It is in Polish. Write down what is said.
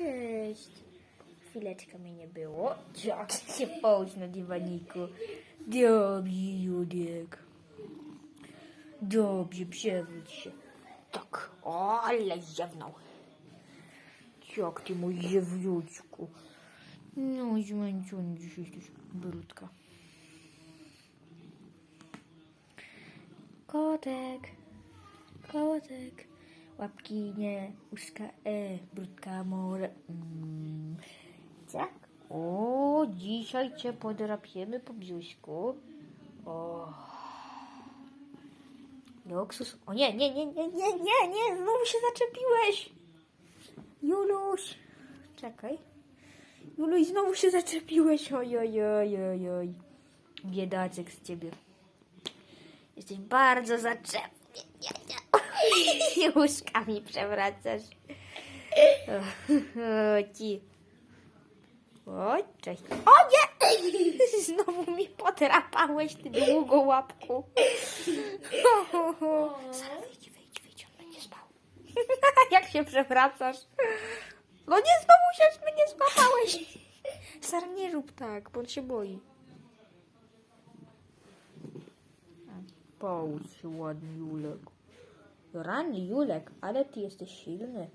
cześć. Chwileczkę mnie nie było. Jak się połóż na dywaniku. Dobrze, Judek. Dobrze, przewróć się. Tak, o, ale ziewnął. Jak ty mój ziewniuczku. No, zmęczony dzisiaj jesteś, brudka. Kotek, kotek, łapki nie, uszka e, brudka more. Mm. Tak? O, dzisiaj cię podrapiemy po brzuszku. O. Luksus. O nie, nie, nie, nie, nie, nie, nie, znowu się zaczepiłeś. Juluś. Czekaj. Juluś, znowu się zaczepiłeś. Oj, oj, oj, oj, oj. Biedaczek z ciebie. Jesteś bardzo zaczepny. Nie, nie. Łóżkami przewracasz. O, ci. Oj, cześć. O nie! Znowu mi podrapałeś, ty długo łapku. Sara, wyjdź, wyjdź, wyjdź, on będzie spał. Jak się przewracasz? No nie, znowu się mnie złapałeś. Sara, nie rób tak, bo on się boi. Połóż się ładny Julek. Rany Julek, ale ty jesteś silny.